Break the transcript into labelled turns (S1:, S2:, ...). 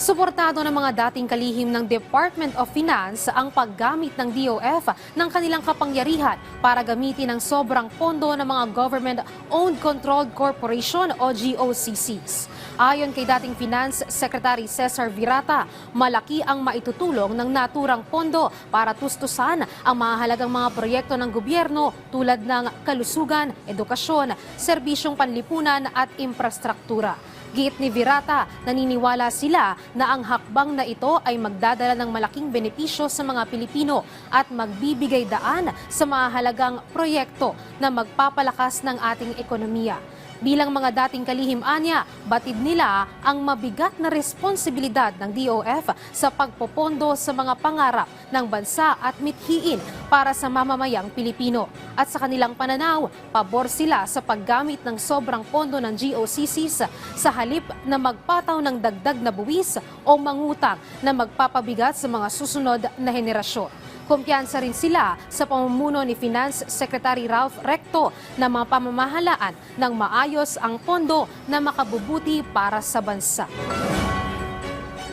S1: Suportado ng mga dating kalihim ng Department of Finance ang paggamit ng DOF ng kanilang kapangyarihan para gamitin ang sobrang pondo ng mga Government-Owned Controlled Corporation o GOCCs. Ayon kay dating Finance Secretary Cesar Virata, malaki ang maitutulong ng naturang pondo para tustusan ang mahalagang mga proyekto ng gobyerno tulad ng kalusugan, edukasyon, serbisyong panlipunan at infrastruktura. Giit ni Virata, naniniwala sila na ang hakbang na ito ay magdadala ng malaking benepisyo sa mga Pilipino at magbibigay daan sa mahalagang proyekto na magpapalakas ng ating ekonomiya. Bilang mga dating kalihim anya, batid nila ang mabigat na responsibilidad ng DOF sa pagpopondo sa mga pangarap ng bansa at mithiin para sa mamamayang Pilipino. At sa kanilang pananaw, pabor sila sa paggamit ng sobrang pondo ng GOCCs sa halip na magpataw ng dagdag na buwis o mangutang na magpapabigat sa mga susunod na henerasyon. Kumpiyansa rin sila sa pamumuno ni Finance Secretary Ralph Recto na mga pamamahalaan ng maayos ang pondo na makabubuti para sa bansa.